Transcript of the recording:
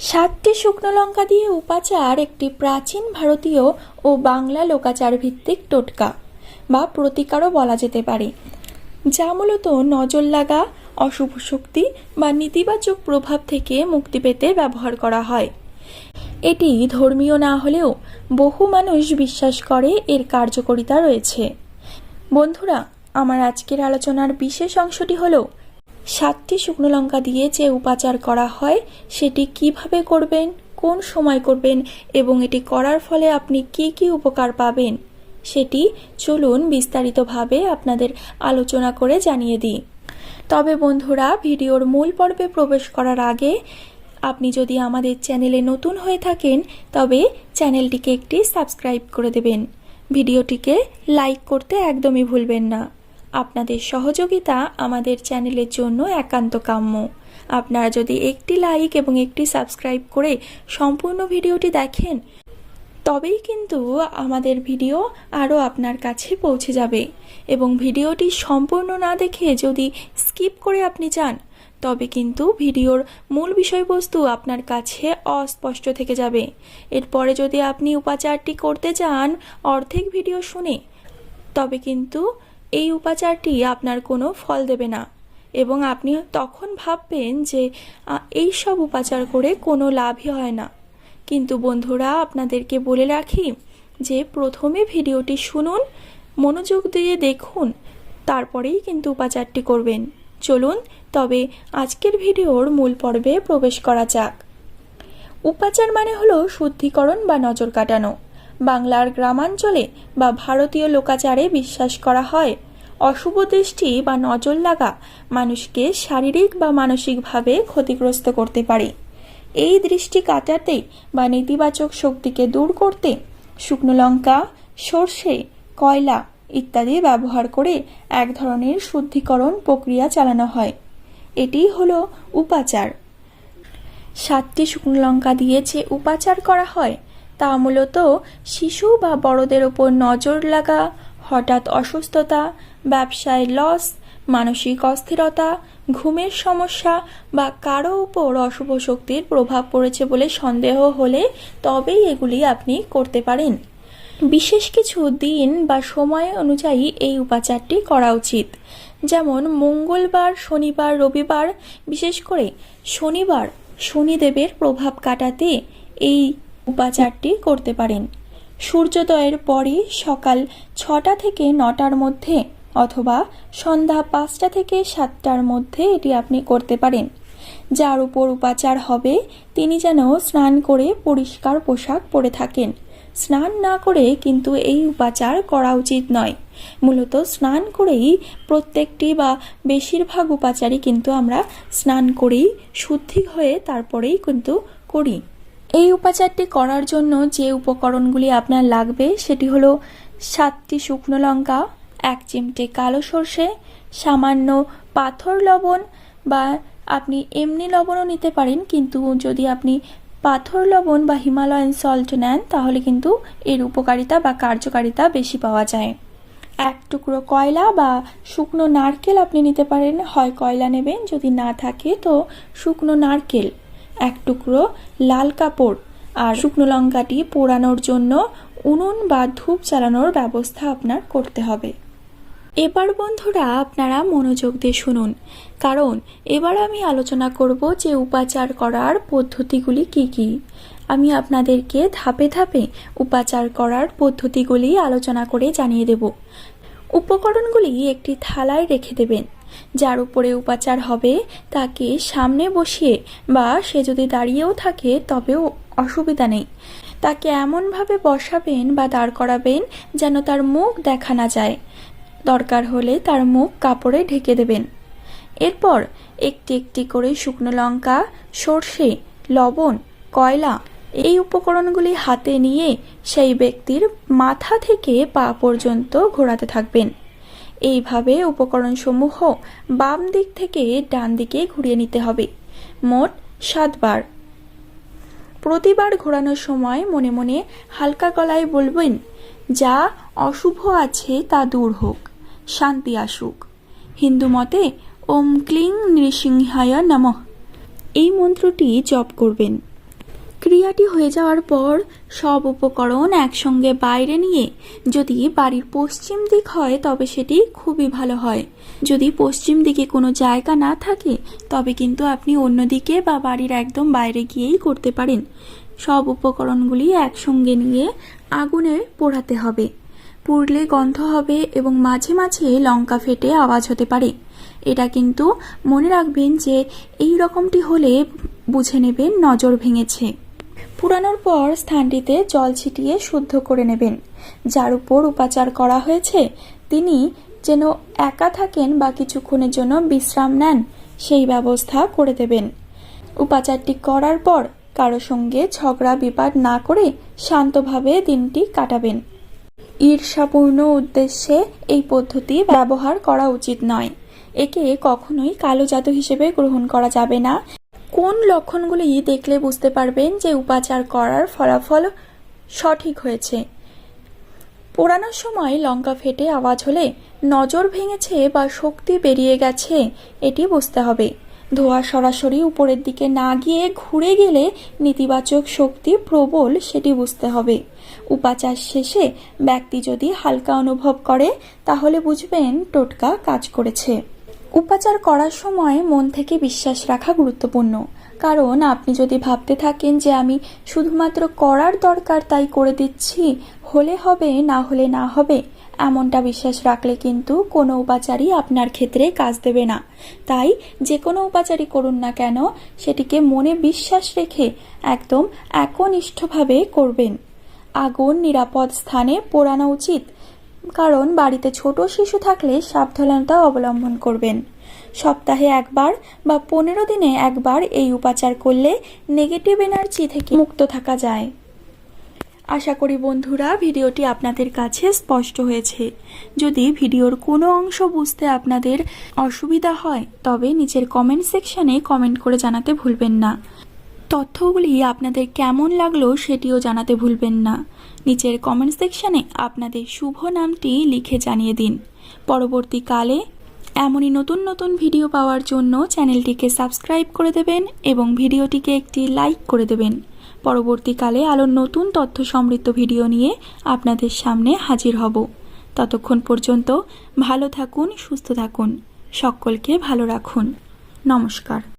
সাতটি শুকনো লঙ্কা দিয়ে উপাচার একটি প্রাচীন ভারতীয় ও বাংলা লোকাচার ভিত্তিক টোটকা, বা প্রতিকারও বলা যেতে পারে, যা মূলত নজর লাগা, অশুভ শক্তি বা নেতিবাচক প্রভাব থেকে মুক্তি পেতে ব্যবহার করা হয়। এটি ধর্মীয় না হলেও বহু মানুষ বিশ্বাস করে এর কার্যকারিতা রয়েছে। বন্ধুরা, আমার আজকের আলোচনার বিশেষ অংশটি হলো সাতটি শুকনো লঙ্কা দিয়ে যে উপাচার করা হয়, সেটি কীভাবে করবেন, কোন সময় করবেন, এবং এটি করার ফলে আপনি কি কি উপকার পাবেন, সেটি চলুন বিস্তারিতভাবে আপনাদের আলোচনা করে জানিয়ে দিই। তবে বন্ধুরা, ভিডিওর মূল পর্বে প্রবেশ করার আগে আপনি যদি আমাদের চ্যানেলে নতুন হয়ে থাকেন, তবে চ্যানেলটিকে একটি সাবস্ক্রাইব করে দেবেন। ভিডিওটিকে লাইক করতে একদমই ভুলবেন না। আপনাদের সহযোগিতা আমাদের চ্যানেলের জন্য একান্ত কাম্য। আপনারা যদি একটি লাইক এবং একটি সাবস্ক্রাইব করে সম্পূর্ণ ভিডিওটি দেখেন, তবেই কিন্তু আমাদের ভিডিও আরও আপনার কাছে পৌঁছে যাবে। এবং ভিডিওটি সম্পূর্ণ না দেখে যদি স্কিপ করে আপনি যান, তবে কিন্তু ভিডিওর মূল বিষয়বস্তু আপনার কাছে অস্পষ্ট থেকে যাবে। এরপরে যদি আপনি উপাচারটি করতে চান, অর্ধেক ভিডিও শুনে, তবে কিন্তু এই উপাচারটি আপনার কোনো ফল দেবে না। এবং আপনি তখন ভাববেন যে এই সব উপাচার করে কোনো লাভই হয় না। কিন্তু বন্ধুরা, আপনাদেরকে বলে রাখি যে, প্রথমে ভিডিওটি শুনুন, মনোযোগ দিয়ে দেখুন, তারপরেই কিন্তু উপাচারটি করবেন। চলুন, তবে আজকের ভিডিওর মূল পর্বে প্রবেশ করা যাক। উপাচার মানে হলো শুদ্ধিকরণ বা নজর কাটানো। বাংলার গ্রামাঞ্চলে বা ভারতীয় লোকাচারে বিশ্বাস করা হয়। অশুভ দৃষ্টি বা নজর লাগা মানুষকে শারীরিক বা মানসিকভাবে ক্ষতিগ্রস্ত করতে পারে। এই দৃষ্টি কাটাতে বা নেতিবাচক শক্তিকে দূর করতে শুকনো লঙ্কা, সর্ষে, কয়লা ইত্যাদি ব্যবহার করে এক ধরনের শুদ্ধিকরণ প্রক্রিয়া চালানো হয়। এটি হলো উপাচার। সাতটি শুকনো লঙ্কা দিয়ে যে উপাচার করা হয় তা মূলত শিশু বা বড়দের ওপর নজর লাগা, হঠাৎ অসুস্থতা, ব্যবসায় লস মানসিক অস্থিরতা, ঘুমের সমস্যা বা কারও উপর অশুভ শক্তির প্রভাব পড়েছে বলে সন্দেহ হলে তবেই এগুলি আপনি করতে পারেন। বিশেষ কিছু দিন বা সময় অনুযায়ী এই উপাচারটি করা উচিত। যেমন মঙ্গলবার, শনিবার, রবিবার, বিশেষ করে শনিবার শনিদেবের প্রভাব কাটাতে এই উপাচারটি করতে পারেন। সূর্যোদয়ের পরে সকাল ছটা থেকে নটার মধ্যে অথবা সন্ধ্যা পাঁচটা থেকে সাতটার মধ্যে এটি আপনি করতে পারেন। যার উপর উপাচার হবে, তিনি যেন স্নান করে পরিষ্কার পোশাক পরে থাকেন। স্নান না করে কিন্তু এই উপাচার করা উচিত নয়। মূলত স্নান করেই প্রত্যেকটি বা বেশিরভাগ উপাচারই কিন্তু আমরা স্নান করেই শুদ্ধি হয়ে তারপরেই কিন্তু করি। এই উপাচারটি করার জন্য যে উপকরণগুলি আপনার লাগবে, সেটি হলো সাতটি শুকনো লঙ্কা, এক চিমটে কালো সর্ষে, সামান্য পাথর লবণ বা আপনি এমনি লবণও নিতে পারেন, কিন্তু যদি আপনি পাথর লবণ বা হিমালয়ান সল্ট নেন, তাহলে কিন্তু এর উপকারিতা বা কার্যকারিতা বেশি পাওয়া যায়। এক টুকরো কয়লা বা শুকনো নারকেল আপনি নিতে পারেন, হয় কয়লা নেবেন, যদি না থাকে তো শুকনো নারকেল। এক টুকরো লাল কাপড় আর শুকনো লঙ্কাটি পোড়ানোর জন্য উনুন বা ধূপ জ্বালানোর ব্যবস্থা আপনার করতে হবে। এবার বন্ধুরা আপনারা মনোযোগ দিয়ে শুনুন, কারণ এবার আমি আলোচনা করব যে উপাচার করার পদ্ধতিগুলি কি কি। আমি আপনাদেরকে ধাপে ধাপে উপাচার করার পদ্ধতিগুলি আলোচনা করে জানিয়ে দেব। উপকরণগুলি একটি থালায় রেখে দেবেন। যার উপরে উপাচার হবে, তাকে সামনে বসিয়ে বা সে যদি দাঁড়িয়েও থাকে, তবেও অসুবিধা নেই। তাকে এমনভাবে বসাবেন বা দাঁড় করাবেন যেন তার মুখ দেখা না যায়। দরকার হলে তার মুখ কাপড়ে ঢেকে দেবেন। এরপর একটি একটি করে শুকনো লঙ্কা, সর্ষে, লবণ, কয়লা এই উপকরণগুলি হাতে নিয়ে সেই ব্যক্তির মাথা থেকে পা পর্যন্ত ঘোরাতে থাকবেন। এইভাবে উপকরণসমূহ বাম দিক থেকে ডান দিকে ঘুরিয়ে নিতে হবে। মোট সাতবার। প্রতিবার ঘোরানোর সময় মনে মনে হালকা গলায় বলবেন, যা অশুভ আছে তা দূর হোক, শান্তি আসুক। হিন্দু মতে, ওম ক্লিং নৃসিংহায় নমঃ। এই মন্ত্রটি জপ করবেন। ক্রিয়াটি হয়ে যাওয়ার পর সব উপকরণ একসঙ্গে বাইরে নিয়ে যদি বাড়ির পশ্চিম দিক হয়, তবে সেটি খুবই ভালো হয়। যদি পশ্চিম দিকে কোনো জায়গা না থাকে, তবে কিন্তু আপনি অন্য দিকে বা বাড়ির একদম বাইরে গিয়েই করতে পারেন। সব উপকরণগুলি একসঙ্গে নিয়ে আগুনে পোড়াতে হবে। পুড়লে গন্ধ হবে এবং মাঝে মাঝে লঙ্কা ফেটে আওয়াজ হতে পারে। এটা কিন্তু মনে রাখবেন যে, এই রকমটি হলে বুঝে নেবেন নজর ভেঙেছে। পুরানোর পর স্থানটিতে জল ছিটিয়ে শুদ্ধ করে নেবেন। যার উপর উপাচার করা হয়েছে, তিনি যেন একা থাকেন বা কিছুক্ষণের জন্য বিশ্রাম নেন, সেই ব্যবস্থা করে দেবেন। উপাচারটি করার পর কারও সঙ্গে ঝগড়া বিবাদ না করে শান্তভাবে দিনটি কাটাবেন। ঈর্ষাপূর্ণ উদ্দেশ্যে এই পদ্ধতি ব্যবহার করা উচিত নয়। একে কখনোই কালো জাদু হিসেবে গ্রহণ করা যাবে না। কোন লক্ষণগুলি দেখলে বুঝতে পারবেন যে উপাচার করার ফলাফল সঠিক হয়েছে? পোড়ানোর সময় লঙ্কা ফেটে আওয়াজ হলে নজর ভেঙেছে বা শক্তি বেরিয়ে গেছে, এটি বুঝতে হবে। ধোয়া সরাসরি উপরের দিকে না গিয়ে ঘুরে গেলে নেতিবাচক শক্তি প্রবল, সেটি বুঝতে হবে। উপাচার শেষে ব্যক্তি যদি হালকা অনুভব করে, তাহলে বুঝবেন টোটকা কাজ করেছে। উপাচার করার সময় মন থেকে বিশ্বাস রাখা গুরুত্বপূর্ণ। কারণ আপনি যদি ভাবতে থাকেন যে আমি শুধুমাত্র করার দরকার তাই করে দিচ্ছি, হলে হবে, না হলে না হবে, এমনটা বিশ্বাস রাখলে কিন্তু কোনো উপাচারই আপনার ক্ষেত্রে কাজ দেবে না। তাই যে কোনো উপাচারই করুন না কেন, সেটিকে মনে বিশ্বাস রেখে একদম একনিষ্ঠভাবে করবেন। আগুন নিরাপদ স্থানে পোড়ানো উচিত। কারণ বাড়িতে ছোট শিশু থাকলে সাবধানতা অবলম্বন করবেন। সপ্তাহে একবার বা পনেরো দিনে একবার এই উপাচার করলে নেগেটিভ এনার্জি থেকে মুক্ত থাকা যায়। আশা করি বন্ধুরা, ভিডিওটি আপনাদের কাছে স্পষ্ট হয়েছে। যদি ভিডিওর কোনো অংশ বুঝতে আপনাদের অসুবিধা হয়, তবে নিচের কমেন্ট সেকশানে কমেন্ট করে জানাতে ভুলবেন না। তথ্যগুলি আপনাদের কেমন লাগল সেটিও জানাতে ভুলবেন না। নিচের কমেন্ট সেকশানে আপনাদের শুভ নামটি লিখে জানিয়ে দিন। পরবর্তীকালে এমনই নতুন নতুন ভিডিও পাওয়ার জন্য চ্যানেলটিকে সাবস্ক্রাইব করে দেবেন এবং ভিডিওটিকে একটি লাইক করে দেবেন। পরবর্তীকালে আরও নতুন তথ্য সমৃদ্ধ ভিডিও নিয়ে আপনাদের সামনে হাজির হব। ততক্ষণ পর্যন্ত ভালো থাকুন, সুস্থ থাকুন। সকলকে ভালো রাখুন। নমস্কার।